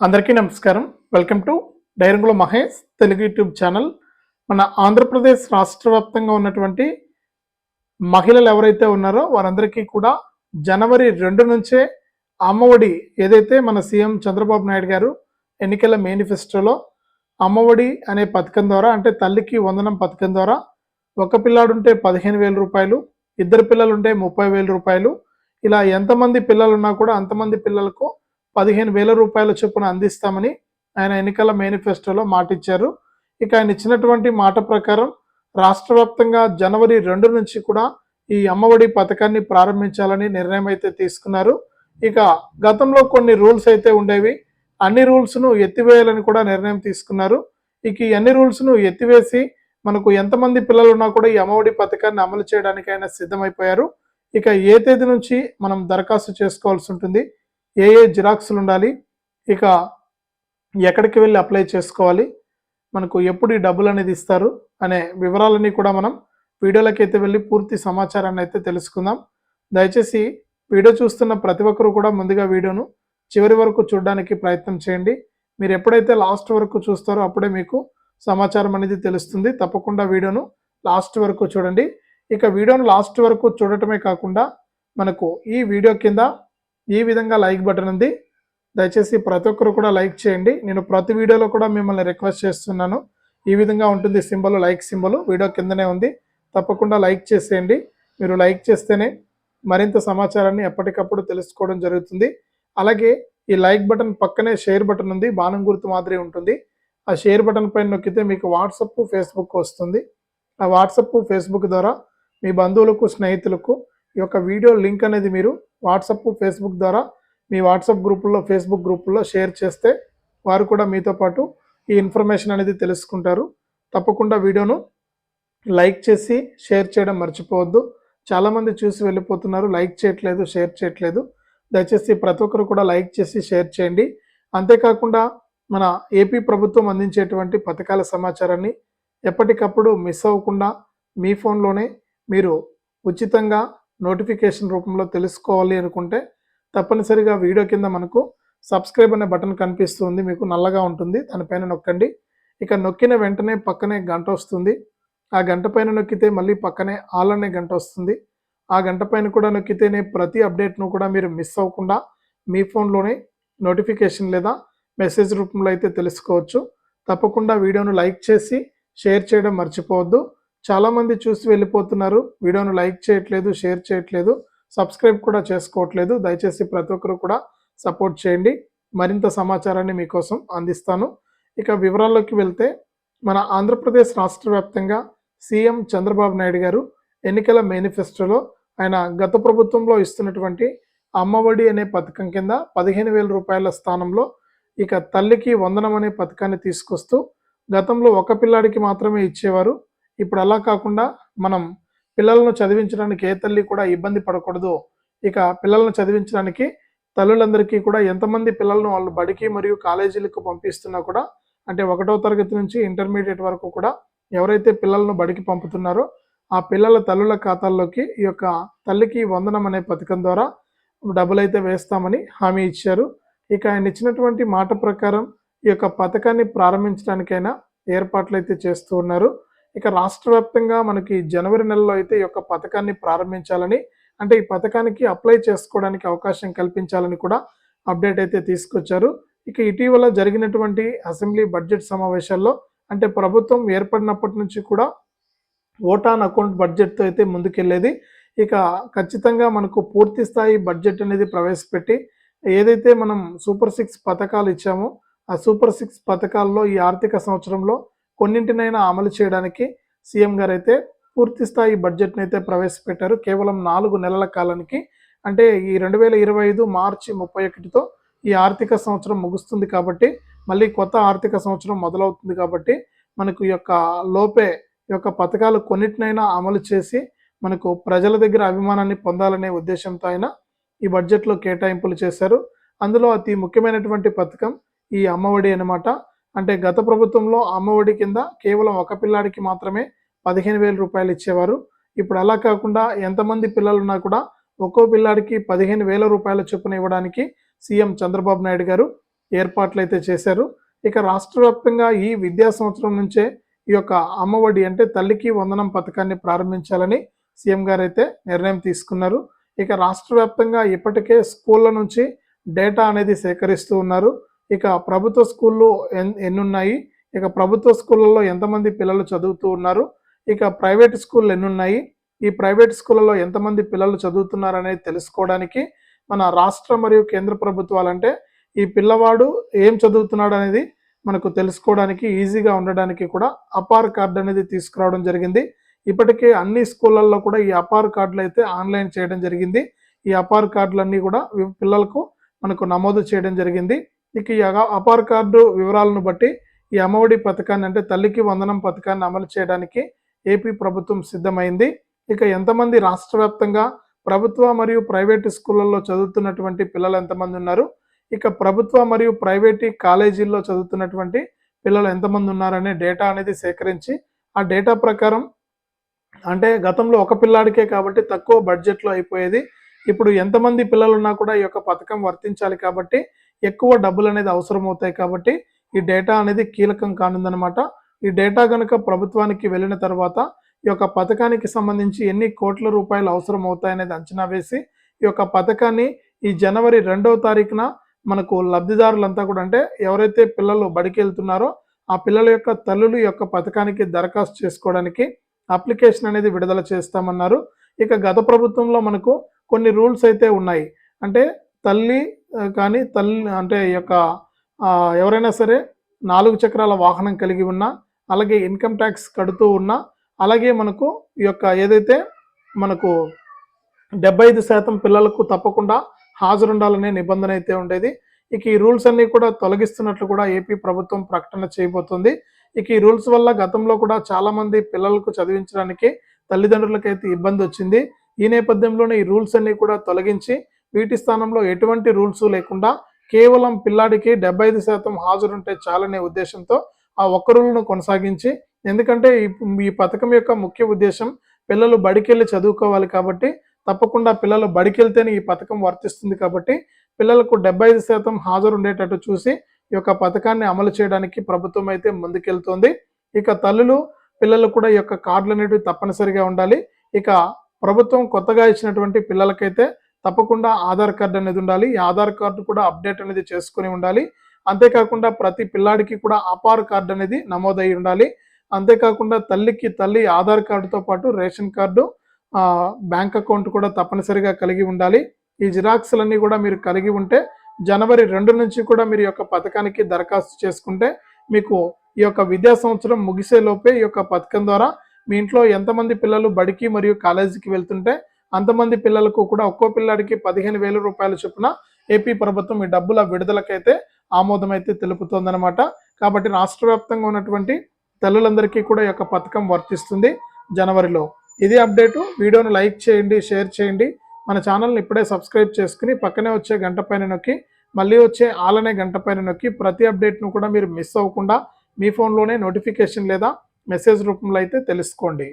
అందరికీ నమస్కారం. Welcome to డైరంగుల మహేష్ తెలుగు యూట్యూబ్ ఛానల్. మన ఆంధ్రప్రదేశ్ రాష్ట్ర వ్యాప్తంగా ఉన్నటువంటి మహిళలు ఎవరైతే ఉన్నారో వారందరికీ కూడా జనవరి రెండు నుంచే అమ్మఒడి ఏదైతే మన సీఎం చంద్రబాబు నాయుడు గారు ఎన్నికల మేనిఫెస్టోలో అమ్మఒడి అనే పథకం ద్వారా అంటే తల్లికి వందనం పథకం ద్వారా ఒక పిల్లాడుంటే పదిహేను వేల రూపాయలు ఇద్దరు పిల్లలుంటే ముప్పై వేల రూపాయలు ఇలా ఎంతమంది పిల్లలు ఉన్నా కూడా అంతమంది పిల్లలకు పదిహేను వేల రూపాయల చొప్పున అందిస్తామని ఆయన ఎన్నికల మేనిఫెస్టోలో మాట ఇచ్చారు ఇక ఆయన ఇచ్చినటువంటి మాట ప్రకారం రాష్ట్ర వ్యాప్తంగా జనవరి రెండు నుంచి కూడా ఈ అమ్మఒడి పథకాన్ని ప్రారంభించాలని నిర్ణయం అయితే తీసుకున్నారు. ఇక గతంలో కొన్ని రూల్స్ అయితే ఉండేవి. అన్ని రూల్స్ను ఎత్తివేయాలని కూడా నిర్ణయం తీసుకున్నారు. ఇక ఈ అన్ని రూల్స్ను ఎత్తివేసి మనకు ఎంతమంది పిల్లలు ఉన్నా కూడా ఈ అమ్మఒడి పథకాన్ని అమలు చేయడానికి ఆయన సిద్ధమైపోయారు. ఇక ఏ తేదీ నుంచి మనం దరఖాస్తు చేసుకోవాల్సి ఉంటుంది? ఏ ఏ జిరాక్స్లు ఉండాలి ఇక ఎక్కడికి వెళ్ళి అప్లై చేసుకోవాలి మనకు ఎప్పుడు ఈ డబ్బులు అనేది ఇస్తారు అనే వివరాలన్నీ కూడా మనం వీడియోలోకి అయితే వెళ్ళి పూర్తి సమాచారాన్ని అయితే తెలుసుకుందాం. దయచేసి వీడియో చూస్తున్న ప్రతి ఒక్కరు కూడా ముందుగా వీడియోను చివరి వరకు చూడడానికి ప్రయత్నం చేయండి. మీరు ఎప్పుడైతే లాస్ట్ వరకు చూస్తారో అప్పుడే మీకు సమాచారం అనేది తెలుస్తుంది. తప్పకుండా వీడియోను లాస్ట్ వరకు చూడండి. ఇక వీడియోను లాస్ట్ వరకు చూడటమే కాకుండా మనకు ఈ వీడియో కింద ఈ విధంగా లైక్ బటన్ ఉంది. దయచేసి ప్రతి ఒక్కరు కూడా లైక్ చేయండి. నేను ప్రతి వీడియోలో కూడా మిమ్మల్ని రిక్వెస్ట్ చేస్తున్నాను. ఈ విధంగా ఉంటుంది సింబల్ లైక్ సింబల్. వీడియో కిందనే ఉంది. తప్పకుండా లైక్ చేసేయండి. మీరు లైక్ చేస్తేనే మరింత సమాచారాన్ని ఎప్పటికప్పుడు తెలుసుకోవడం జరుగుతుంది. అలాగే ఈ లైక్ బటన్ పక్కనే షేర్ బటన్ ఉంది. బాణం గుర్తు మాదిరి ఉంటుంది. ఆ షేర్ బటన్ పైన నొక్కితే మీకు వాట్సప్ ఫేస్బుక్ వస్తుంది. ఆ వాట్సప్ ఫేస్బుక్ ద్వారా మీ బంధువులకు స్నేహితులకు ఈ యొక్క వీడియో లింక్ అనేది మీరు వాట్సప్ ఫేస్బుక్ ద్వారా మీ వాట్సాప్ గ్రూపుల్లో ఫేస్బుక్ గ్రూపుల్లో షేర్ చేస్తే వారు కూడా మీతో పాటు ఈ ఇన్ఫర్మేషన్ అనేది తెలుసుకుంటారు. తప్పకుండా వీడియోను లైక్ చేసి షేర్ చేయడం మర్చిపోవద్దు. చాలామంది చూసి వెళ్ళిపోతున్నారు లైక్ చేయట్లేదు షేర్ చేయట్లేదు. దయచేసి ప్రతి ఒక్కరు కూడా లైక్ చేసి షేర్ చేయండి. అంతేకాకుండా మన ఏపీ ప్రభుత్వం అందించేటువంటి పథకాల సమాచారాన్ని ఎప్పటికప్పుడు మిస్ అవ్వకుండా మీ ఫోన్లోనే మీరు ఉచితంగా నోటిఫికేషన్ రూపంలో తెలుసుకోవాలి అనుకుంటే తప్పనిసరిగా వీడియో కింద మనకు సబ్స్క్రైబ్ అనే బటన్ కనిపిస్తుంది. మీకు నల్లగా ఉంటుంది. దానిపైన నొక్కండి. ఇక నొక్కిన వెంటనే పక్కనే గంట వస్తుంది. ఆ గంట పైన నొక్కితే మళ్ళీ పక్కనే ఆల్ అనే గంట వస్తుంది. ఆ గంట పైన కూడా నొక్కితేనే ప్రతి అప్డేట్ను కూడా మీరు మిస్ అవ్వకుండా మీ ఫోన్లోనే నోటిఫికేషన్ లేదా మెసేజ్ రూపంలో అయితే తెలుసుకోవచ్చు. తప్పకుండా వీడియోను లైక్ చేసి షేర్ చేయడం మర్చిపోవద్దు. చాలామంది చూసి వెళ్ళిపోతున్నారు. వీడియోను లైక్ చేయట్లేదు షేర్ చేయట్లేదు సబ్స్క్రైబ్ కూడా చేసుకోవట్లేదు. దయచేసి ప్రతి ఒక్కరు కూడా సపోర్ట్ చేయండి. మరింత సమాచారాన్ని మీకోసం అందిస్తాను. ఇక వివరాల్లోకి వెళ్తే మన ఆంధ్రప్రదేశ్ రాష్ట్ర వ్యాప్తంగా సీఎం చంద్రబాబు నాయుడు గారు ఎన్నికల మేనిఫెస్టోలో ఆయన గత ప్రభుత్వంలో ఇస్తున్నటువంటి అమ్మఒడి అనే పథకం కింద పదిహేను వేల రూపాయల స్థానంలో ఇక తల్లికి వందనం అనే పథకాన్ని తీసుకొస్తూ గతంలో ఒక పిల్లాడికి మాత్రమే ఇచ్చేవారు. ఇప్పుడు అలా కాకుండా మనం పిల్లలను చదివించడానికి ఏ తల్లి కూడా ఇబ్బంది పడకూడదు. ఇక పిల్లలను చదివించడానికి తల్లులందరికీ కూడా ఎంతమంది పిల్లలను వాళ్ళు బడికి మరియు కాలేజీలకు పంపిస్తున్నా కూడా అంటే ఒకటో తరగతి నుంచి ఇంటర్మీడియట్ వరకు కూడా ఎవరైతే పిల్లలను బడికి పంపుతున్నారో ఆ పిల్లల తల్లుల ఖాతాల్లోకి ఈ యొక్క తల్లికి వందనం అనే పథకం ద్వారా డబ్బులు అయితే వేస్తామని హామీ ఇచ్చారు. ఇక ఆయన ఇచ్చినటువంటి మాట ప్రకారం ఈ యొక్క పథకాన్ని ప్రారంభించడానికైనా ఏర్పాట్లు అయితే చేస్తూ ఉన్నారు. ఇక రాష్ట్ర వ్యాప్తంగా మనకి జనవరి నెలలో అయితే ఈ యొక్క పథకాన్ని ప్రారంభించాలని అంటే ఈ పథకానికి అప్లై చేసుకోవడానికి అవకాశం కల్పించాలని కూడా అప్డేట్ అయితే తీసుకొచ్చారు. ఇక ఇటీవల జరిగినటువంటి అసెంబ్లీ బడ్జెట్ సమావేశాల్లో అంటే ప్రభుత్వం ఏర్పడినప్పటి నుంచి కూడా ఓటాన్ అకౌంట్ బడ్జెట్తో అయితే ముందుకెళ్ళేది. ఇక ఖచ్చితంగా మనకు పూర్తి స్థాయి బడ్జెట్ అనేది ప్రవేశపెట్టి ఏదైతే మనం సూపర్ సిక్స్ పథకాలు ఇచ్చామో ఆ సూపర్ సిక్స్ పథకాల్లో ఈ ఆర్థిక సంవత్సరంలో కొన్నింటినైనా అమలు చేయడానికి సీఎం గారు అయితే పూర్తి స్థాయి బడ్జెట్ని అయితే ప్రవేశపెట్టారు. కేవలం నాలుగు నెలల కాలానికి అంటే ఈ రెండు వేల ఇరవై ఐదు మార్చి ముప్పై ఒకటితో ఈ ఆర్థిక సంవత్సరం ముగుస్తుంది కాబట్టి మళ్ళీ కొత్త ఆర్థిక సంవత్సరం మొదలవుతుంది కాబట్టి మనకు ఈ యొక్క లోపే ఈ యొక్క పథకాలు కొన్నిటినైనా అమలు చేసి మనకు ప్రజల దగ్గర అభిమానాన్ని పొందాలనే ఉద్దేశంతో ఆయన ఈ బడ్జెట్లో కేటాయింపులు చేశారు. అందులో అతి ముఖ్యమైనటువంటి పథకం ఈ అమ్మఒడి అనమాట అంటే గత ప్రభుత్వంలో అమ్మఒడి కింద కేవలం ఒక పిల్లాడికి మాత్రమే పదిహేను వేల రూపాయలు ఇచ్చేవారు. ఇప్పుడు అలా కాకుండా ఎంతమంది పిల్లలు ఉన్నా కూడా ఒక్కో పిల్లాడికి పదిహేను వేల రూపాయల చొప్పున ఇవ్వడానికి సీఎం చంద్రబాబు నాయుడు గారు ఏర్పాట్లు అయితే చేశారు. ఇక రాష్ట్ర వ్యాప్తంగా ఈ విద్యా సంవత్సరం నుంచే ఈ యొక్క అమ్మఒడి అంటే తల్లికి వందనం పథకాన్ని ప్రారంభించాలని సీఎం గారు అయితే నిర్ణయం తీసుకున్నారు. ఇక రాష్ట్ర వ్యాప్తంగా ఇప్పటికే స్కూళ్ళ నుంచి డేటా అనేది సేకరిస్తూ ఉన్నారు. ఇక ప్రభుత్వ స్కూళ్ళు ఎన్ని ఉన్నాయి ఇక ప్రభుత్వ స్కూళ్ళలో ఎంతమంది పిల్లలు చదువుతూ ఉన్నారు? ఇక ప్రైవేట్ స్కూళ్ళు ఎన్ని ఉన్నాయి ఈ ప్రైవేట్ స్కూళ్ళలో ఎంతమంది పిల్లలు చదువుతున్నారు అనేది తెలుసుకోవడానికి మన రాష్ట్ర మరియు కేంద్ర ప్రభుత్వాలు అంటే ఈ పిల్లవాడు ఏం చదువుతున్నాడు అనేది మనకు తెలుసుకోవడానికి ఈజీగా ఉండడానికి కూడా అపార్ కార్డు అనేది తీసుకురావడం జరిగింది. ఇప్పటికే అన్ని స్కూళ్ళల్లో కూడా ఈ అపార్ కార్డులు అయితే ఆన్లైన్ చేయడం జరిగింది. ఈ అపార్ కార్డులన్నీ కూడా పిల్లలకు మనకు నమోదు చేయడం జరిగింది. ఇక ఈ అపార్ కార్డు వివరాలను బట్టి ఈ అమ్మఒడి పథకాన్ని అంటే తల్లికి వందనం పథకాన్ని అమలు చేయడానికి ఏపీ ప్రభుత్వం సిద్ధమైంది. ఇక ఎంతమంది రాష్ట్ర వ్యాప్తంగా ప్రభుత్వ మరియు ప్రైవేటు స్కూళ్ళల్లో చదువుతున్నటువంటి పిల్లలు ఎంతమంది ఉన్నారు? ఇక ప్రభుత్వ మరియు ప్రైవేటు కాలేజీల్లో చదువుతున్నటువంటి పిల్లలు ఎంతమంది ఉన్నారనే డేటా అనేది సేకరించి ఆ డేటా ప్రకారం అంటే గతంలో ఒక పిల్లాడికే కాబట్టి తక్కువ బడ్జెట్లో అయిపోయేది. ఇప్పుడు ఎంతమంది పిల్లలు ఉన్నా కూడా ఈ యొక్క పథకం వర్తించాలి కాబట్టి ఎక్కువ డబ్బులు అనేది అవసరం అవుతాయి కాబట్టి ఈ డేటా అనేది కీలకం కానుందనమాట ఈ డేటా కనుక ప్రభుత్వానికి వెళ్ళిన తర్వాత ఈ యొక్క పథకానికి సంబంధించి ఎన్ని కోట్ల రూపాయలు అవసరం అవుతాయనేది అంచనా వేసి ఈ యొక్క పథకాన్ని ఈ జనవరి రెండవ తారీఖున మనకు లబ్ధిదారులంతా కూడా అంటే ఎవరైతే పిల్లలు బడికి వెళ్తున్నారో ఆ పిల్లల యొక్క తల్లులు యొక్క పథకానికి దరఖాస్తు చేసుకోవడానికి అప్లికేషన్ అనేది విడుదల చేస్తామన్నారు. ఇక గత ప్రభుత్వంలో మనకు కొన్ని రూల్స్ అయితే ఉన్నాయి. అంటే తల్లి కానీ తల్లి అంటే ఈ యొక్క ఎవరైనా సరే నాలుగు చక్రాల వాహనం కలిగి ఉన్నా అలాగే ఇన్కమ్ ట్యాక్స్ కడుతూ ఉన్నా అలాగే మనకు ఈ యొక్క ఏదైతే మనకు డెబ్బై ఐదు శాతం పిల్లలకు తప్పకుండా హాజరుండాలనే నిబంధన అయితే ఉండేది. ఇక ఈ రూల్స్ అన్నీ కూడా తొలగిస్తున్నట్లు కూడా ఏపీ ప్రభుత్వం ప్రకటన చేయబోతుంది. ఇక ఈ రూల్స్ వల్ల గతంలో కూడా చాలామంది పిల్లలకు చదివించడానికి తల్లిదండ్రులకైతే ఇబ్బంది వచ్చింది. ఈ నేపథ్యంలోనే ఈ రూల్స్ అన్నీ కూడా తొలగించి వీటి స్థానంలో ఎటువంటి రూల్స్ లేకుండా కేవలం పిల్లాడికి డెబ్బై ఐదు శాతం హాజరుంటే చాలనే ఉద్దేశంతో ఆ ఒక్క రూల్ను కొనసాగించి ఎందుకంటే ఈ పథకం యొక్క ముఖ్య ఉద్దేశం పిల్లలు బడికెళ్ళి చదువుకోవాలి కాబట్టి తప్పకుండా పిల్లలు బడికెళ్తేనే ఈ పథకం వర్తిస్తుంది కాబట్టి పిల్లలకు డెబ్బై ఐదు శాతం హాజరు ఉండేటట్టు చూసి ఈ యొక్క పథకాన్ని అమలు చేయడానికి ప్రభుత్వం అయితే ముందుకెళ్తోంది. ఇక తల్లులు పిల్లలు కూడా ఈ యొక్క కార్డులు అనేటివి తప్పనిసరిగా ఉండాలి. ఇక ప్రభుత్వం కొత్తగా ఇచ్చినటువంటి పిల్లలకైతే తప్పకుండా ఆధార్ కార్డు అనేది ఉండాలి. ఈ ఆధార్ కార్డు కూడా అప్డేట్ అనేది చేసుకుని ఉండాలి. అంతేకాకుండా ప్రతి పిల్లాడికి కూడా అపార్ కార్డు అనేది నమోదై ఉండాలి. అంతేకాకుండా తల్లికి తల్లి ఆధార్ కార్డుతో పాటు రేషన్ కార్డు బ్యాంక్ అకౌంట్ కూడా తప్పనిసరిగా కలిగి ఉండాలి. ఈ జిరాక్స్లన్నీ కూడా మీరు కలిగి ఉంటే జనవరి రెండు నుంచి కూడా మీరు యొక్క పథకానికి దరఖాస్తు చేసుకుంటే మీకు ఈ యొక్క విద్యా సంవత్సరం ముగిసే లోపే ఈ యొక్క పథకం ద్వారా మీ ఇంట్లో ఎంతమంది పిల్లలు బడికి మరియు కాలేజీకి వెళ్తుంటే అంతమంది పిల్లలకు కూడా ఒక్కో పిల్లాడికి పదిహేను వేల రూపాయల చొప్పున ఏపీ ప్రభుత్వం ఈ డబ్బుల విడుదలకైతే ఆమోదం అయితే తెలుపుతోందనమాట కాబట్టి రాష్ట్ర వ్యాప్తంగా ఉన్నటువంటి తల్లులందరికీ కూడా ఈ యొక్క పథకం వర్తిస్తుంది జనవరిలో. ఇది అప్డేటు. వీడియోను లైక్ చేయండి షేర్ చేయండి. మన ఛానల్ని ఇప్పుడే సబ్స్క్రైబ్ చేసుకుని పక్కనే వచ్చే గంట పైన నొక్కి మళ్ళీ వచ్చే ఆలనే గంట పైన నొక్కి ప్రతి అప్డేట్ను కూడా మీరు మిస్ అవ్వకుండా మీ ఫోన్లోనే నోటిఫికేషన్ లేదా మెసేజ్ రూపంలో అయితే తెలుసుకోండి.